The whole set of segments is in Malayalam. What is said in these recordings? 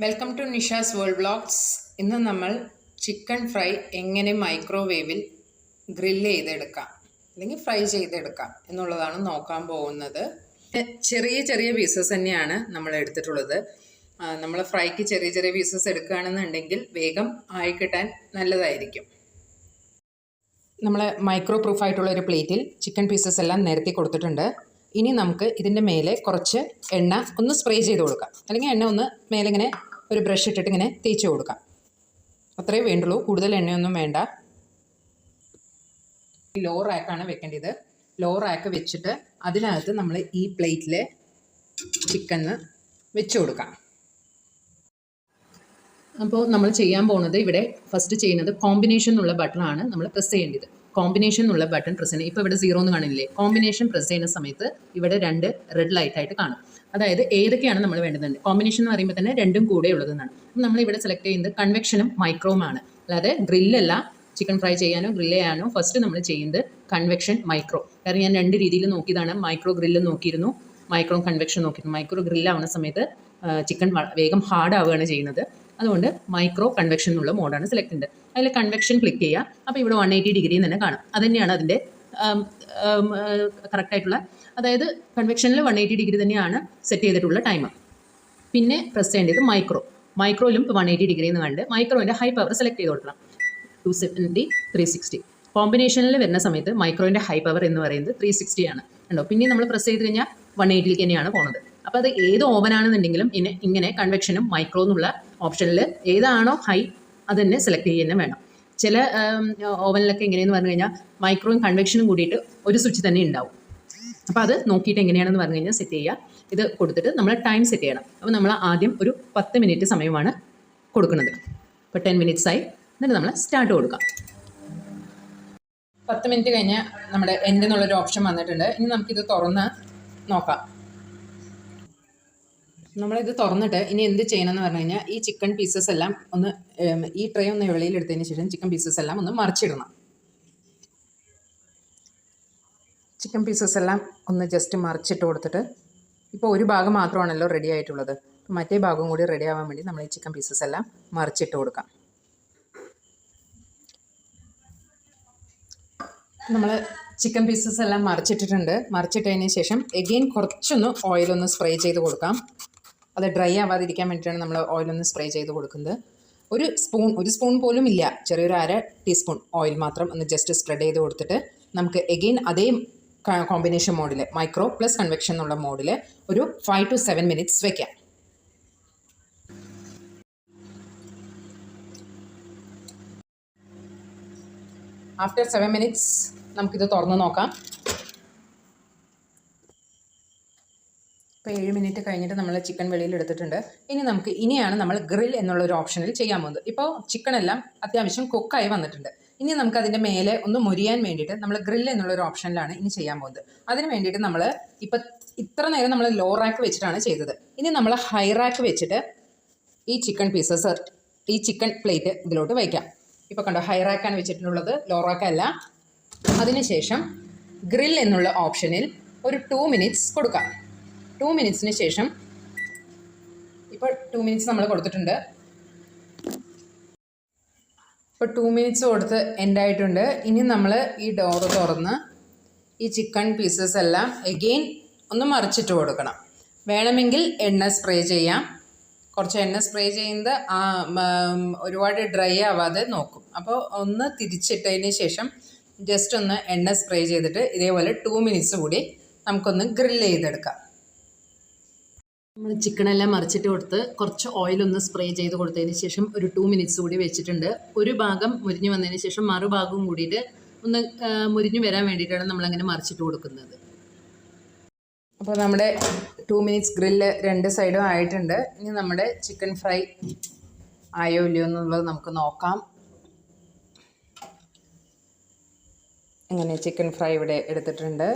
Welcome to Nisha's world blogs ഇന്ന് നമ്മൾ ചിക്കൻ ഫ്രൈ എങ്ങനെ മൈക്രോവേവിൽ ഗ്രില്ല് ചെയ്തെടുക്കാം അല്ലെങ്കിൽ ഫ്രൈ ചെയ്തെടുക്കാം എന്നുള്ളതാണ് നോക്കാൻ പോകുന്നത്. ചെറിയ ചെറിയ പീസസ് തന്നെയാണ് നമ്മൾ എടുത്തിട്ടുള്ളത്. നമ്മൾ ഫ്രൈക്ക് ചെറിയ ചെറിയ പീസസ് എടുക്കുകയാണെന്നുണ്ടെങ്കിൽ വേഗം ആയി കിട്ടാൻ നല്ലതായിരിക്കും. നമ്മൾ മൈക്രോ പ്രൂഫായിട്ടുള്ള ഒരു പ്ലേറ്റിൽ ചിക്കൻ പീസസ് എല്ലാം നിരത്തി കൊടുത്തിട്ടുണ്ട്. ഇനി നമുക്ക് ഇതിന്റെ മേലെ കുറച്ച് എണ്ണ ഒന്ന് സ്പ്രേ ചെയ്ത് കൊടുക്കാം. അല്ലെങ്കിൽ എണ്ണ ഒന്ന് മേലെ ഇങ്ങനെ ഒരു ബ്രഷ് ഇട്ടിട്ട് ഇങ്ങനെ തേച്ച് കൊടുക്കാം. അത്രേ വേണ്ടുള്ളൂ. കൂടുതൽ എണ്ണയൊന്നും വേണ്ട. ലോ റാക്കാണ് വെക്കേണ്ടത്. ലോ റാക്ക് വെച്ചിട്ട് അതിനകത്ത് നമ്മൾ ഈ പ്ലേറ്റിൽ ചിക്കന് വെച്ച് കൊടുക്കാം. അപ്പോൾ നമ്മൾ ചെയ്യാൻ പോകുന്നത് ഇവിടെ ഫസ്റ്റ് ചെയ്യുന്നത് കോമ്പിനേഷൻ എന്നുള്ള ബട്ടൺ ആണ് നമ്മൾ പ്രസ് ചെയ്യേണ്ടത്. കോമ്പിനേഷൻ എന്നുള്ള ബട്ടൺ പ്രസ് ചെയ്യണം. ഇപ്പോൾ ഇവിടെ സീറോ എന്ന് കാണില്ലേ? കോമ്പിനേഷൻ പ്രസ് ചെയ്യുന്ന സമയത്ത് ഇവിടെ രണ്ട് റെഡ് ലൈറ്റ് ആയിട്ട് കാണും. അതായത് ഏതൊക്കെയാണ് നമ്മൾ വേണ്ടത് കോമ്പിനേഷൻ എന്ന് പറയുമ്പോൾ തന്നെ രണ്ടും കൂടെ ഉള്ളതെന്നാണ് നമ്മൾ ഇവിടെ സെലക്ട് ചെയ്യുന്നത് കൺവെക്ഷനും മൈക്രോമാണ് അല്ലാതെ ഗ്രില്ലല്ല ചിക്കൻ ഫ്രൈ ചെയ്യാനോ ഗ്രില്ല് ചെയ്യാനോ ഫസ്റ്റ് നമ്മൾ ചെയ്യുന്നത് കൺവെക്ഷൻ മൈക്രോ കാരണം ഞാൻ രണ്ട് രീതിയിൽ നോക്കിയതാണ്. മൈക്രോ ഗ്രില്ല് നോക്കിയിരുന്നു. മൈക്രോ കൺവെക്ഷൻ നോക്കിയിരുന്നു. മൈക്രോ ഗ്രില്ലാവുന്ന സമയത്ത് ചിക്കൻ വേഗം ഹാർഡ് ആവുകയാണ് ചെയ്യുന്നത്. അതുകൊണ്ട് മൈക്രോ കൺവെക്ഷൻ എന്നുള്ള മോഡാണ് സെലക്ട് ചെയ്യുന്നത് അതിൽ കൺവെക്ഷൻ ക്ലിക്ക് ചെയ്യുക. അപ്പോൾ ഇവിടെ വൺ എയ്റ്റി ഡിഗ്രി തന്നെ കാണും. അത് തന്നെയാണ് അതിന്റെ കറക്റ്റായിട്ടുള്ള അതായത് കൺവെക്ഷനിൽ വൺ എയ്റ്റി ഡിഗ്രി തന്നെയാണ് സെറ്റ് ചെയ്തിട്ടുള്ള ടൈം പിന്നെ പ്രസ് ചെയ്യേണ്ടത് മൈക്രോ മൈക്രോയിലും വൺ എയ്റ്റി ഡിഗ്രി എന്ന് കണ്ട് മൈക്രോന്റെ ഹൈ പവർ സെലക്ട് ചെയ്ത് കൊടുക്കണം. ടു സെവന്റി ത്രീ സിക്സ്റ്റി കോമ്പിനേഷനിൽ വരുന്ന സമയത്ത് മൈക്രോന്റെ ഹൈ പവർ എന്ന് പറയുന്നത് ത്രീ സിക്സ്റ്റി ആണ്. ഉണ്ടോ പിന്നെ നമ്മൾ പ്രസ് ചെയ്ത് കഴിഞ്ഞാൽ വൺ എയ്റ്റിലേക്ക് തന്നെയാണ് പോകുന്നത് അപ്പോൾ അത് ഏത് ഓവനാണെന്നുണ്ടെങ്കിലും ആണെന്നുണ്ടെങ്കിലും ഇങ്ങനെ കൺവെക്ഷനും മൈക്രോ എന്നുള്ള ഓപ്ഷനിൽ ഏതാണോ ഹൈ അത് തന്നെ സെലക്ട് ചെയ്യുന്നത് വേണം. ചില ഓവനിലൊക്കെ എങ്ങനെയെന്ന് പറഞ്ഞു കഴിഞ്ഞാൽ മൈക്രോയും കൺവെക്ഷനും കൂടിയിട്ട് ഒരു സ്വിച്ച് തന്നെ ഉണ്ടാവും അപ്പോൾ അത് നോക്കിയിട്ട് എങ്ങനെയാണെന്ന് പറഞ്ഞു കഴിഞ്ഞാൽ സെറ്റ് ചെയ്യുക ഇത് കൊടുത്തിട്ട് നമ്മൾ ടൈം സെറ്റ് ചെയ്യണം. അപ്പോൾ നമ്മൾ ആദ്യം ഒരു പത്ത് മിനിറ്റ് സമയമാണ് കൊടുക്കുന്നത്. ഇപ്പോൾ ടെൻ മിനിറ്റ്സ് ആയി. എന്നിട്ട് നമ്മൾ സ്റ്റാർട്ട് കൊടുക്കാം. പത്ത് മിനിറ്റ് കഴിഞ്ഞ് നമ്മുടെ എന്റെ എന്നുള്ളൊരു ഓപ്ഷൻ വന്നിട്ടുണ്ട്. ഇനി നമുക്കിത് തുറന്ന് നോക്കാം. നമ്മളിത് തുറന്നിട്ട് ഇനി എന്ത് ചെയ്യണമെന്ന് പറഞ്ഞു കഴിഞ്ഞാൽ ഈ ചിക്കൻ പീസസ് എല്ലാം ഒന്ന് ഈ ട്രേ ഒന്ന് വെളിയിൽ എടുത്തതിന് ശേഷം ചിക്കൻ പീസസ് എല്ലാം ഒന്ന് മറിച്ചിടണം. ചിക്കൻ പീസസ് എല്ലാം ഒന്ന് ജസ്റ്റ് മറിച്ചിട്ട് കൊടുത്തിട്ട് ഇപ്പോൾ ഒരു ഭാഗം മാത്രമാണല്ലോ റെഡി ആയിട്ടുള്ളത്. മറ്റേ ഭാഗം കൂടി റെഡി ആവാൻ വേണ്ടി നമ്മൾ ഈ ചിക്കൻ പീസസ് എല്ലാം മറിച്ചിട്ട് കൊടുക്കാം. നമ്മൾ ചിക്കൻ പീസസ് എല്ലാം മറിച്ചിട്ടിട്ടുണ്ട്. മറിച്ചിട്ടതിന് ശേഷം എഗെയിൻ കുറച്ചൊന്ന് ഓയിലൊന്ന് സ്പ്രേ ചെയ്ത് കൊടുക്കാം. അത് ഡ്രൈ ആവാതിരിക്കാൻ വേണ്ടിയിട്ടാണ് നമ്മൾ ഓയിലൊന്ന് സ്പ്രേ ചെയ്ത് കൊടുക്കുന്നത്. ഒരു സ്പൂൺ ഒരു സ്പൂൺ പോലും ഇല്ല. ചെറിയൊരു അര ടീസ്പൂൺ ഓയിൽ മാത്രം ഒന്ന് ജസ്റ്റ് സ്പ്രെഡ് ചെയ്ത് കൊടുത്തിട്ട് നമുക്ക് എഗെയിൻ അതേ കോമ്പിനേഷൻ മോഡിൽ മൈക്രോ പ്ലസ് കൺവെക്ഷൻ എന്നുള്ള മോഡിൽ ഒരു ഫൈവ് ടു സെവൻ മിനിറ്റ്സ് വെക്കാം. ആഫ്റ്റർ സെവൻ മിനിറ്റ്സ് നമുക്കിത് തുറന്ന് നോക്കാം. ഇപ്പോൾ ഏഴ് മിനിറ്റ് കഴിഞ്ഞിട്ട് നമ്മൾ ചിക്കൻ വെളിയിൽ എടുത്തിട്ടുണ്ട്. ഇനി നമുക്ക് ഇനിയാണ് നമ്മൾ ഗ്രിൽ എന്നുള്ള ഒരു ഓപ്ഷനിൽ ചെയ്യാൻ പോകുന്നത്. ഇപ്പോൾ ചിക്കൻ എല്ലാം അത്യാവശ്യം കുക്കായി വന്നിട്ടുണ്ട്. ഇനി നമുക്ക് അതിന്റെ മേലെ ഒന്ന് മുരിയാൻ വേണ്ടിയിട്ട് നമ്മൾ ഗ്രിൽ എന്നുള്ള ഒരു ഓപ്ഷനിലാണ് ഇനി ചെയ്യാൻ പോകുന്നത്. അതിന് വേണ്ടിയിട്ട് നമ്മൾ ഇപ്പോൾ ഇത്ര നേരം നമ്മൾ ലോ റാക്ക് വെച്ചിട്ടാണ് ചെയ്തത്. ഇനി നമ്മൾ ഹൈ റാക്ക് വെച്ചിട്ട് ഈ ചിക്കൻ പീസസ് ഈ ചിക്കൻ പ്ലേറ്റ് ഇതിലോട്ട് വയ്ക്കാം ഇപ്പോൾ കണ്ടോ ഹൈ റാക്കാണ് വെച്ചിട്ടുള്ളത് ലോ റാക്കല്ല അതിനുശേഷം ഗ്രിൽ എന്നുള്ള ഓപ്ഷനിൽ ഒരു ടു മിനിറ്റ്സ് കൊടുക്കാം. ടു മിനിറ്റ്സിന് ശേഷം ഇപ്പോൾ ടു മിനിറ്റ്സ് നമ്മൾ കൊടുത്തിട്ടുണ്ട്. ഇപ്പോൾ ടു മിനിറ്റ്സ് കൊടുത്ത് എൻഡായിട്ടുണ്ട് ഇനി നമ്മൾ ഈ ഡോറ് തുറന്ന് ഈ ചിക്കൻ പീസസ് എല്ലാം എഗെയിൻ ഒന്ന് മറിച്ചിട്ട് കൊടുക്കണം. വേണമെങ്കിൽ എണ്ണ സ്പ്രേ ചെയ്യാം. കുറച്ച് എണ്ണ സ്പ്രേ ചെയ്യുന്നത് ആ ഒരുപാട് ഡ്രൈ ആവാതെ നോക്കും. അപ്പോൾ ഒന്ന് തിരിച്ചിട്ടതിന് ശേഷം ജസ്റ്റ് ഒന്ന് എണ്ണ സ്പ്രേ ചെയ്തിട്ട് ഇതേപോലെ ടു മിനിറ്റ്സ് കൂടി നമുക്കൊന്ന് ഗ്രില്ല് ചെയ്തെടുക്കാം. നമ്മൾ ചിക്കനെല്ലാം മറിച്ചിട്ട് കൊടുത്ത് കുറച്ച് ഓയിലൊന്ന് സ്പ്രേ ചെയ്ത് കൊടുത്തതിന് ശേഷം ഒരു ടു മിനിറ്റ്സ് കൂടി വെച്ചിട്ടുണ്ട്. ഒരു ഭാഗം മുരിഞ്ഞ് വന്നതിന് ശേഷം മറുഭാഗവും കൂടിയിട്ട് ഒന്ന് മുരിഞ്ഞ് വരാൻ വേണ്ടിയിട്ടാണ് നമ്മളങ്ങനെ മറിച്ചിട്ട് കൊടുക്കുന്നത്. അപ്പോൾ നമ്മുടെ ടു മിനിറ്റ്സ് ഗ്രില്ല് രണ്ട് സൈഡും ആയിട്ടുണ്ട്. ഇനി നമ്മുടെ ചിക്കൻ ഫ്രൈ ആയോ ഇല്ലയോ എന്നുള്ളത് നമുക്ക് നോക്കാം. ഇങ്ങനെ ചിക്കൻ ഫ്രൈ ഇവിടെ എടുത്തിട്ടുണ്ട്.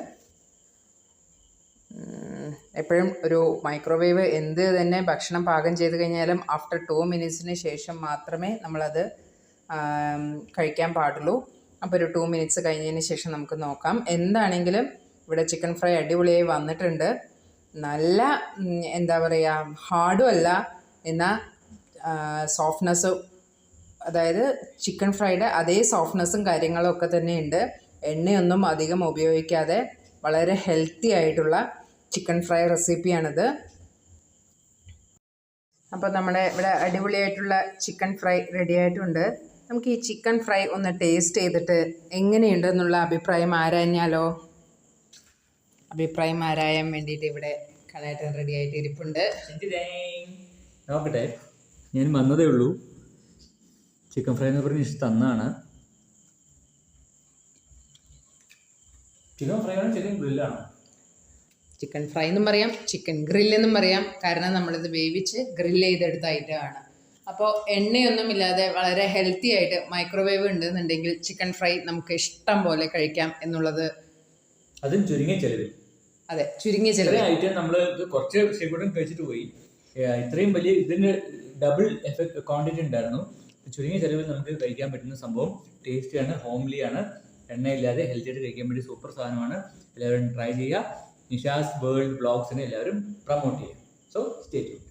എപ്പോഴും ഒരു മൈക്രോവേവ് എന്ത് തന്നെ ഭക്ഷണം പാകം ചെയ്ത് കഴിഞ്ഞാലും ആഫ്റ്റർ ടു മിനിറ്റ്സിന് ശേഷം മാത്രമേ നമ്മളത് കഴിക്കാൻ പാടുള്ളൂ. അപ്പോൾ ഒരു ടു മിനിറ്റ്സ് കഴിഞ്ഞതിന് ശേഷം നമുക്ക് നോക്കാം. എന്താണെങ്കിലും ഇവിടെ ചിക്കൻ ഫ്രൈ അടിപൊളിയായി വന്നിട്ടുണ്ട്. നല്ല എന്താ പറയുക ഹാർഡും അല്ല. എന്നാൽ സോഫ്റ്റ്നെസ് അതായത് ചിക്കൻ ഫ്രൈയുടെ അതേ സോഫ്റ്റ്നെസ്സും കാര്യങ്ങളും ഒക്കെ തന്നെയുണ്ട് എണ്ണയൊന്നും അധികം ഉപയോഗിക്കാതെ വളരെ ഹെൽത്തി ആയിട്ടുള്ള ചിക്കൻ ഫ്രൈ റെസിപ്പിയാണിത്. അപ്പോൾ നമ്മുടെ ഇവിടെ അടിപൊളിയായിട്ടുള്ള ചിക്കൻ ഫ്രൈ റെഡിയായിട്ടുണ്ട്. നമുക്ക് ഈ ചിക്കൻ ഫ്രൈ ഒന്ന് ടേസ്റ്റ് ചെയ്തിട്ട് എങ്ങനെയുണ്ടെന്നുള്ള അഭിപ്രായം ആരാഞ്ഞാലോ? അഭിപ്രായം ആരായാൻ വേണ്ടിയിട്ട് ഇവിടെ കളയായിട്ട് റെഡി ആയിട്ട് ഇരിപ്പുണ്ട്. നോക്കട്ടെ. ഞാൻ വന്നതേ ഉള്ളൂ. ചിക്കൻ ഫ്രൈ എന്ന് പറഞ്ഞ് തന്നാണ്. ചിക്കൻ ഫ്രൈ ആണ് ചിക്കൻ ഗ്രില്ലാണ്? ചിക്കൻ ഫ്രൈ എന്നും പറയാം ചിക്കൻ ഗ്രില്ലെന്നും പറയാം. കാരണം നമ്മളിത് വേവിച്ച് ഗ്രില്ല് ചെയ്തെടുത്ത ഐറ്റമാണ് അപ്പോൾ എണ്ണയൊന്നുമില്ലാതെ വളരെ ഹെൽത്തി ആയിട്ട് മൈക്രോവേവ് ഉണ്ടെന്നുണ്ടെങ്കിൽ ചിക്കൻ ഫ്രൈ നമുക്ക് ഇഷ്ടം പോലെ കഴിക്കാം എന്നുള്ളത് അതും ചുരുങ്ങിയ ചെലവിൽ. അതെ ചുരുങ്ങിയ ചിലവ് ഐറ്റം നമ്മൾ കുറച്ച് ശരിക്കും കഴിച്ചിട്ട് പോയി. ഇത്രയും വലിയ ഇതിന് ഡബിൾ എഫക്ട് ക്വാണ്ടിറ്റി ഉണ്ടായിരുന്നു. ചുരുങ്ങിയ ചെലവിൽ നമുക്ക് കഴിക്കാൻ പറ്റുന്ന സംഭവം ടേസ്റ്റിയാണ് ഹോംലി ആണ്. എണ്ണയില്ലാതെ ഹെൽത്തി ആയിട്ട് കഴിക്കാൻ വേണ്ടി സൂപ്പർ സാധനമാണ്. എല്ലാവരും ട്രൈ ചെയ്യുക. നിഷാസ് വേൾഡ് ബ്ലോഗ്സിനെ എല്ലാവരും പ്രൊമോട്ട് ചെയ്യുക സോ സ്റ്റേ ട്യൂൺ